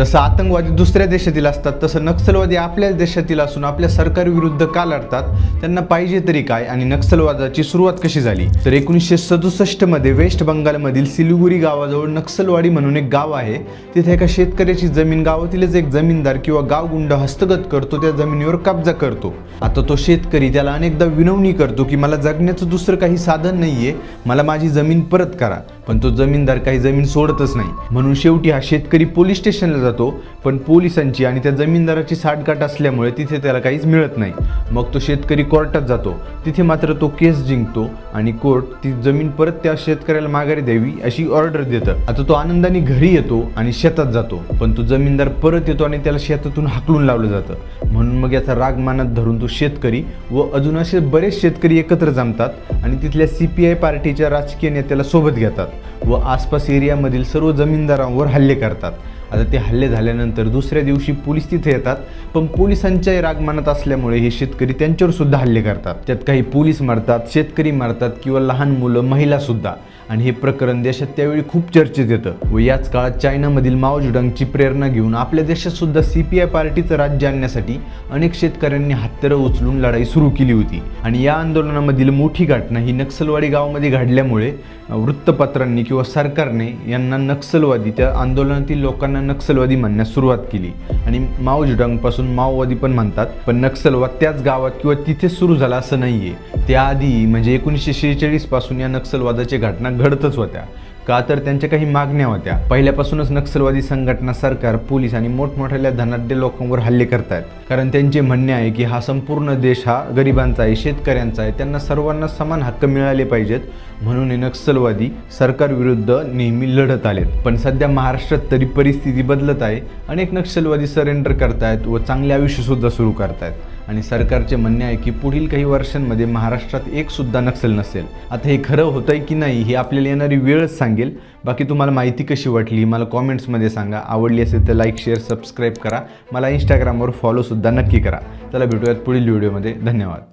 जसं आतंकवादी दुसऱ्या देशातील असतात तसं नक्षलवादी आपल्याच देशातील असून आपल्या सरकारविरुद्ध का लढतात त्यांना पाहिजे तरी काय आणि नक्षलवादाची सुरुवात कशी झाली? तर एकोणीसशे सदुसष्टमध्ये वेस्ट बंगालमधील सिलिगुरी गावाजवळ नक्षलवाडी म्हणून एक गाव आहे. तिथे एका शेतकऱ्याची जमीन गावातीलच एक जमीनदार किंवा गावगुंड हस्तगत करतो त्या जमिनीवर कब्जा करतो. आता तो शेतकरी त्याला अनेकदा विनवणी करतो की मला जगण्याचं दुसरं काही साधन नाहीये मला माझी जमीन परत करा. पण तो जमीनदार काही जमीन सोडतच नाही. म्हणून शेवटी हा शेतकरी पोलीस स्टेशनला जातो पण पोलिसांची आणि त्या जमीनदाराची साठगाठ असल्यामुळे तिथे त्याला काहीच मिळत नाही. मग तो शेतकरी कोर्टात जातो. तिथे मात्र तो केस जिंकतो आणि कोर्ट ती जमीन परत त्या शेतकऱ्याला माघारी द्यावी अशी ऑर्डर देतं. आता तो आनंदाने घरी येतो आणि शेतात जातो पण तो जमीनदार परत येतो आणि त्याला शेतातून हाकलून लावलं जातं. म्हणून मग याचा राग मानत धरून तो शेतकरी व अजून असे बरेच शेतकरी एकत्र जमतात आणि तिथल्या सी पी आय पार्टीच्या राजकीय नेत्याला सोबत घेतात. व आसपास एरियामधील सर्व जमीनदारांवर हल्ले करतात. आता ते हल्ले झाल्यानंतर दुसऱ्या दिवशी पोलीस तिथे येतात पण पोलिसांच्याही राग मानत असल्यामुळे हे शेतकरी त्यांच्यावर सुद्धा हल्ले करतात. त्यात काही पोलीस मारतात शेतकरी मारतात किंवा लहान मुलं महिला सुद्धा. आणि हे प्रकरण देशात त्यावेळी खूप चर्चेत येतं. व याच काळात चायनामधील माओजुडांगची प्रेरणा घेऊन आपल्या देशात सुद्धा सी पी आय पार्टीचं राज्य आणण्यासाठी अनेक शेतकऱ्यांनी हत्यारं उचलून लढाई सुरू केली होती. आणि या आंदोलनामधील मोठी घटना ही नक्सलवाडी गावामध्ये घडल्यामुळे वृत्तपत्रांनी किंवा सरकारने यांना नक्षलवादी त्या आंदोलनातील लोकांना नक्षलवादी म्हणण्यास सुरुवात केली. आणि माओजुडांगपासून माओवादी पण म्हणतात पण नक्षलवाद त्याच गावात किंवा तिथेच सुरू झाला असं नाहीये. त्याआधी म्हणजे एकोणीसशे शेहेचाळीसपासून या नक्षलवादाच्या घटना घडतच होत्या. का तर त्यांच्या काही मागण्या होत्या. पहिल्यापासूनच नक्षलवादी संघटना सरकार पोलीस आणि मोठमोठ्या धनाढ्य लोकांवर हल्ले करतायत. कारण त्यांचे म्हणणे आहे की हा संपूर्ण देश हा गरिबांचा आहे शेतकऱ्यांचा आहे. त्यांना सर्वांना समान हक्क मिळाले पाहिजेत. म्हणून हे नक्षलवादी सरकारविरुद्ध नेहमी लढत आलेत. पण सध्या महाराष्ट्रात तरी परिस्थिती बदलत आहे. अनेक नक्षलवादी सरेंडर करतायत व चांगले आयुष्यसुद्धा सुरू करतायत. आणि सरकारचे म्हणणे आहे की पुढील काही वर्षांमध्ये महाराष्ट्रात एकसुद्धा नक्सल नसेल. आता हे खरं होतं आहे की नाही हे आपल्याला येणारी वेळच सांगेल. बाकी तुम्हाला माहिती कशी वाटली मला कॉमेंट्समध्ये सांगा. आवडली असेल तर लाईक शेअर सबस्क्राईब करा. मला इंस्टाग्रामवर फॉलोसुद्धा नक्की करा. चला भेटूयात पुढील व्हिडिओमध्ये धन्यवाद.